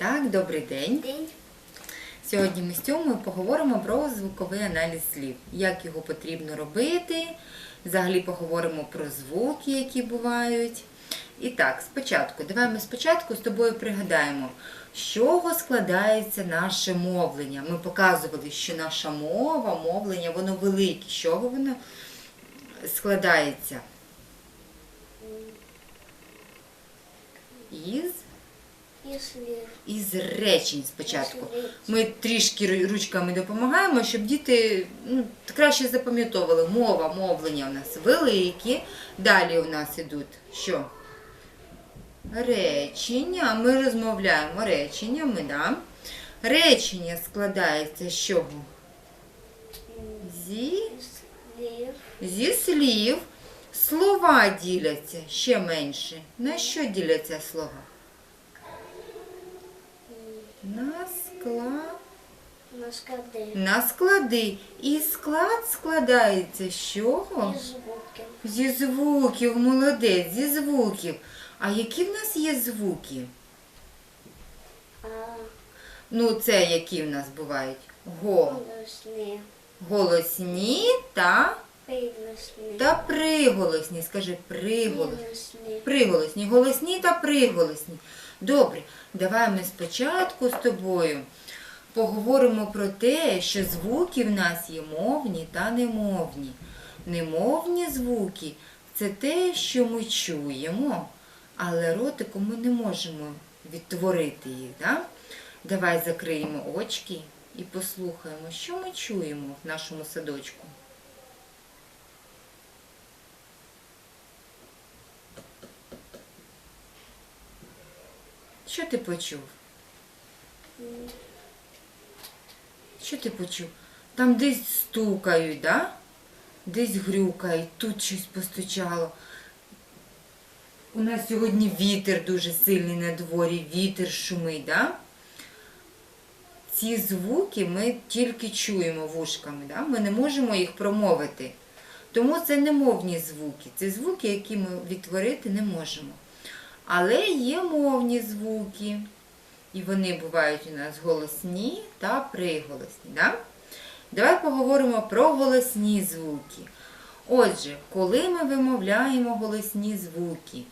Так, добрий день. День. Сьогодні ми з Тьомою поговоримо про звуковий аналіз слів, як його потрібно робити. Взагалі поговоримо про звуки, які бувають. І так, спочатку, давай ми спочатку з тобою пригадаємо, з чого складається наше мовлення. Ми показували, що наша мова, мовлення, воно велике. З чого воно складається? Із, із речень спочатку. Ми трішки ручками допомагаємо, щоб діти ну, краще запам'ятовували. Мова, мовлення у нас великі. Далі у нас ідуть що? Речення. Ми розмовляємо реченнями, да? Речення складається з чого? Зі, слив, зі слів. Слова діляться ще менше. На що діляться слова? На склад. на склади, На склади. І склад складається з чого? і звуки. Зі звуків, молодець, зі звуків. А які в нас є звуки? А Ну, це які в нас бувають? Го. голосні, Голосні та, приголосні, та приголосні. Скажи приголосні, Приголосні, голосні та приголосні. Добре, давай ми спочатку з тобою поговоримо про те, що звуки в нас є мовні та немовні. Немовні звуки це те, що ми чуємо, але ротиком ми не можемо відтворити їх. Да? Давай закриємо очки і послухаємо, що ми чуємо в нашому садочку. Що ти почув? Що ти почув? Там десь стукають, да? Десь грюкають, тут щось постучало. У нас сьогодні вітер дуже сильний на дворі, вітер шумить, да? Ці звуки ми тільки чуємо вушками, да? ми не можемо їх промовити. Тому це не мовні звуки. Це звуки, які ми відтворити не можемо. Але є мовні звуки. І вони бувають у нас голосні та приголосні. Да? Давай поговоримо про голосні звуки. Отже, коли ми вимовляємо голосні звуки,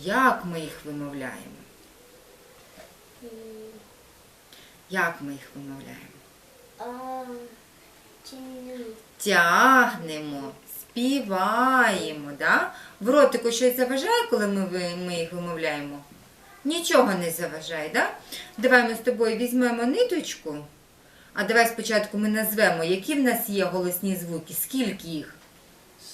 як ми їх вимовляємо? Як ми їх вимовляємо? Тягнемо, співаємо. Да? В ротику щось заважає, коли ми, ми їх вимовляємо? Нічого не заважає, да? Давай ми з тобою візьмемо ниточку. А давай спочатку ми назвемо, які в нас є голосні звуки, скільки їх?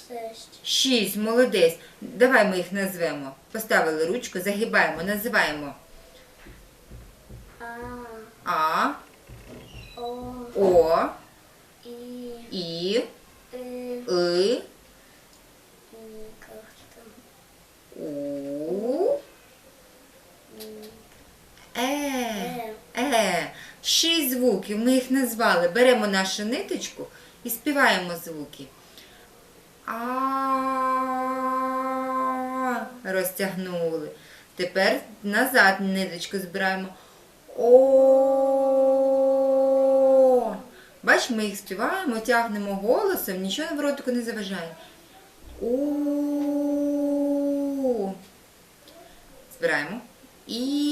шесть, Шість, молодець. Давай ми їх назвемо. Поставили ручку, загибаємо, називаємо а, А, о, О, і, І, і, И, і, як там, У, м, Е. е, Е, шість звуків, ми їх назвали. Беремо нашу ниточку і співаємо звуки. А розтягнули. Тепер назад ниточку збираємо. О. Бач, ми їх співаємо, тягнемо голосом, нічого в ротику не заважає. У. Збираємо. І.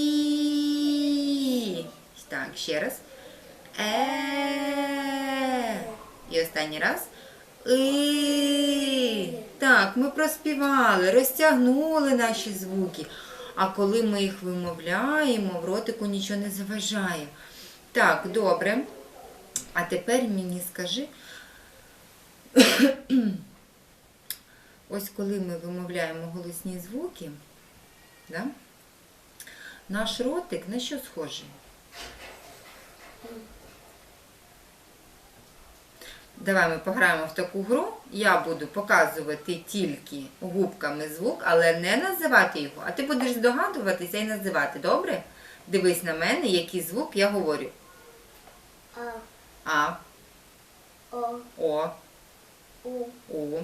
Так, ще раз. Е. І останній раз. И. Так, ми проспівали, розтягнули наші звуки. А коли ми їх вимовляємо, в ротику нічого не заважає. Так, добре. А тепер мені скажи. Ось коли ми вимовляємо голосні звуки, да? наш ротик на що схожий? Давай ми пограємо в таку гру. Я буду показувати тільки губками звук, але не називати його. А ти будеш здогадуватися і називати, добре? Дивись на мене, який звук я говорю. а, А, о, О, у, У.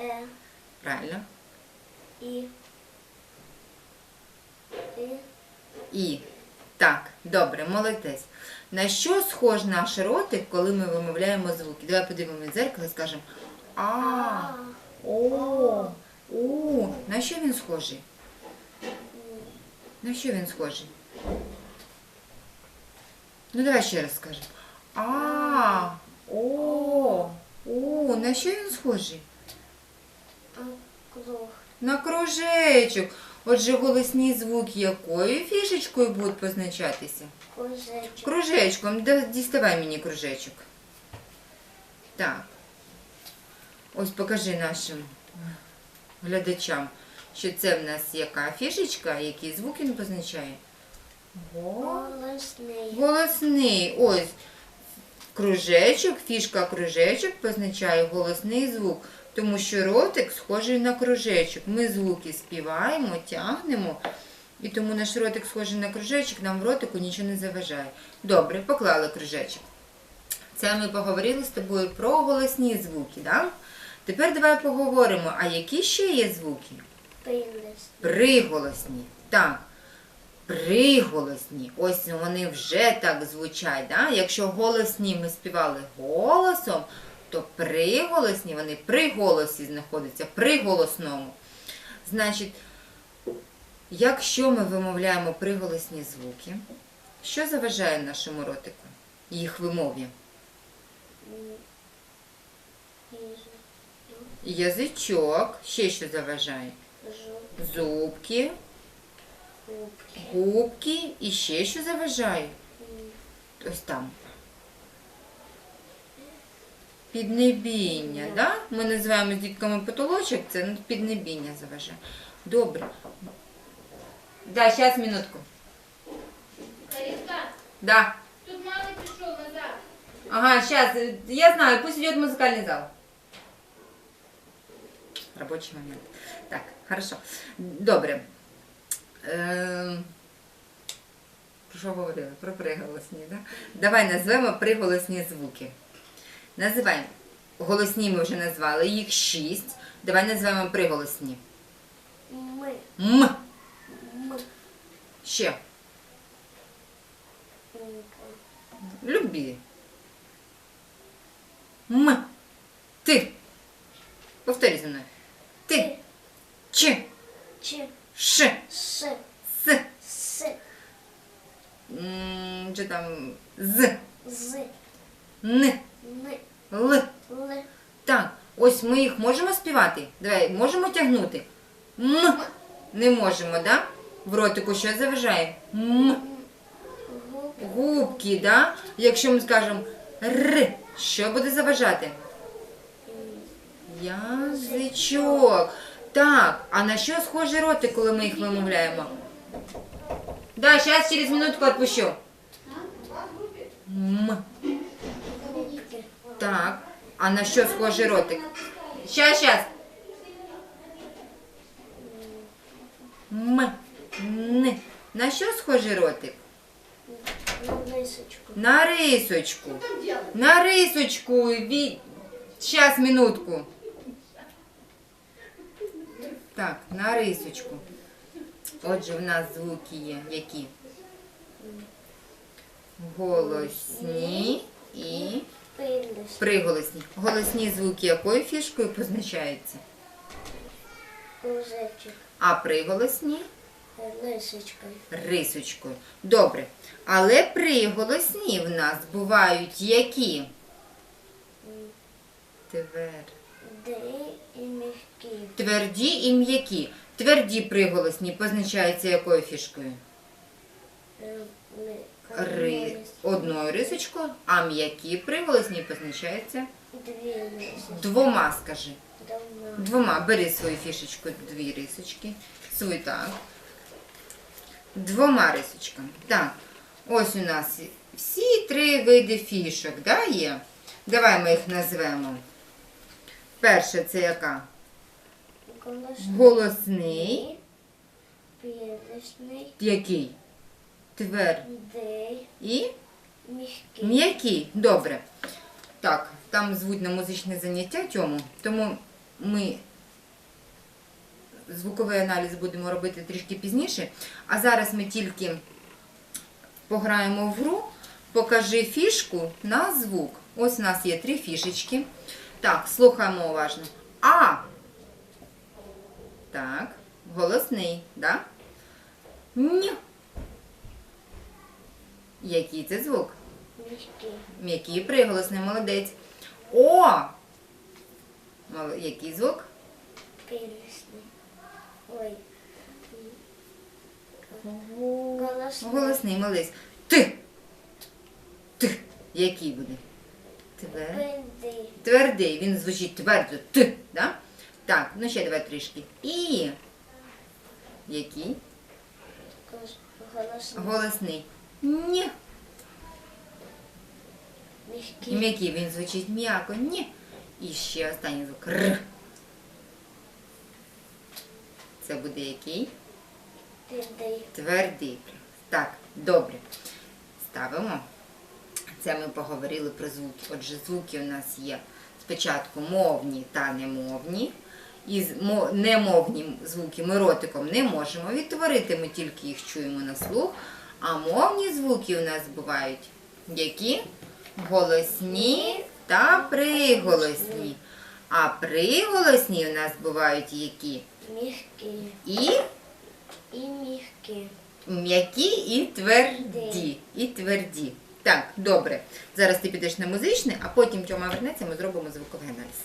е, Правильно. і, і, І. Так, добре, молодець. На що схож наш ротик, коли ми вимовляємо звуки? Давай подивимося в дзеркало і скажемо А, О, У. На що він схожий? На що він схожий? Ну давай ще раз скажемо. А, О, У. На що він схожий? На кружечок. Отже, голосні звуки якою фішечкою будуть позначатися? Кружечок. Кружечком. Діставай мені кружечок. Так. Ось покажи нашим глядачам, що це в нас яка фішечка, які звуки він позначає. Голосний. Голосний. Ось кружечок, фішка кружечок позначає голосний звук, тому що ротик схожий на кружечок. Ми звуки співаємо, тягнемо, і тому наш ротик схожий на кружечок, нам в ротику нічого не заважає. Добре, поклали кружечок. Це ми поговорили з тобою про голосні звуки, да? Тепер давай поговоримо, а які ще є звуки? Прилист. Приголосні. Так. Приголосні. Ось вони вже так звучать. Да? Якщо голосні ми співали голосом, то приголосні вони при голосі знаходяться, при голосному. Значить, якщо ми вимовляємо приголосні звуки, що заважає нашому ротику? Їх вимові? Язичок, ще що заважає? Зубки, Губки. губки і ще що заважає? Ось там. Піднебіння, да? Ми називаємо з дітками потолочок, це ну, піднебіння заважає. Добре. Да, зараз минутку. Лариска, Да. тут мама пришел назад. Ага, сейчас. Я знаю, пусть идет в музыкальный зал. Рабочий момент. Так, хорошо. Добре. Ем, Про що говорили? Про приголосні, да? Давай назвемо приголосні звуки. Називаємо. Голосні ми вже назвали, їх шість. Давай назвемо приголосні. Ми. М. М. Ще. Любі. М. Ти. Повторюй за мною. Ти. Ч. Ч. Ш. С. С. С. М, Що там? З. З. Н. Л. Л. Так. Ось ми їх можемо співати? Давай, можемо тягнути? М. Не можемо, да? В ротику що заважає? М. Губки, да? Якщо ми скажемо Р, що буде заважати? Язичок. Так, а на що схожий ротик, коли ми їх вимовляємо? Да, зараз через минутку відпущу. М. Так. А на що схожий ротик? Щас, щас. М. Н. На що схожий ротик? На лисочку. На рисочку. На рисочку. Ві... Щас, минутку. Так, на рисочку. Отже, в нас звуки є які? Голосні і Прилист. приголосні. Голосні звуки якою фішкою позначаються? Кружечок. А приголосні Лисочкою. рисочкою. Добре. Але приголосні в нас бувають які? Твер. І. Тверді і м'які. Тверді приголосні позначаються якою фішкою? Е, ми- Ри... Одною рисочкою, а м'які приголосні позначаються двома, скажи. Двома. Бери свою фішечку, дві рисочки. Свій так. Двома рисочками. Так. Ось у нас всі три види фішок, да, є? Давай ми їх назвемо. Перше це яка? Голосний. Голосний. Який? Твер. І м'який. Добре. Так, там звуть на музичне заняття Тьому, тому ми звуковий аналіз будемо робити трішки пізніше. А зараз ми тільки пограємо в гру. Покажи фішку на звук. Ось у нас є три фішечки. Так, слухаємо уважно. А. Так, голосний, да? Ні. Який це звук? Мішки. М'який приголосний, молодець. О! Який звук? Прилісний. Ой. Голосний. Голосний, молодець. Ти. Ти. Який буде? Твер. Твердий. Твердий. Він звучить твердо. Ти. Да? Так, ну ще давай трішки. І. Який? Голосний. Голосний. Ні. Мішки. М'який він звучить м'яко. Ні. І ще останній звук. Р. Це буде який? Твердий. Твердий. Так, добре. Ставимо. Це ми поговорили про звуки. Отже, звуки у нас є спочатку мовні та немовні. І немовні звуки ми ротиком не можемо відтворити, ми тільки їх чуємо на слух. А мовні звуки у нас бувають які? Голосні та приголосні. А приголосні у нас бувають які? Мішки. І І мішки. М'які і тверді. І тверді. Так, добре. Зараз ти підеш на музичне, а потім Тьома вернеться, ми зробимо звуковий аналіз.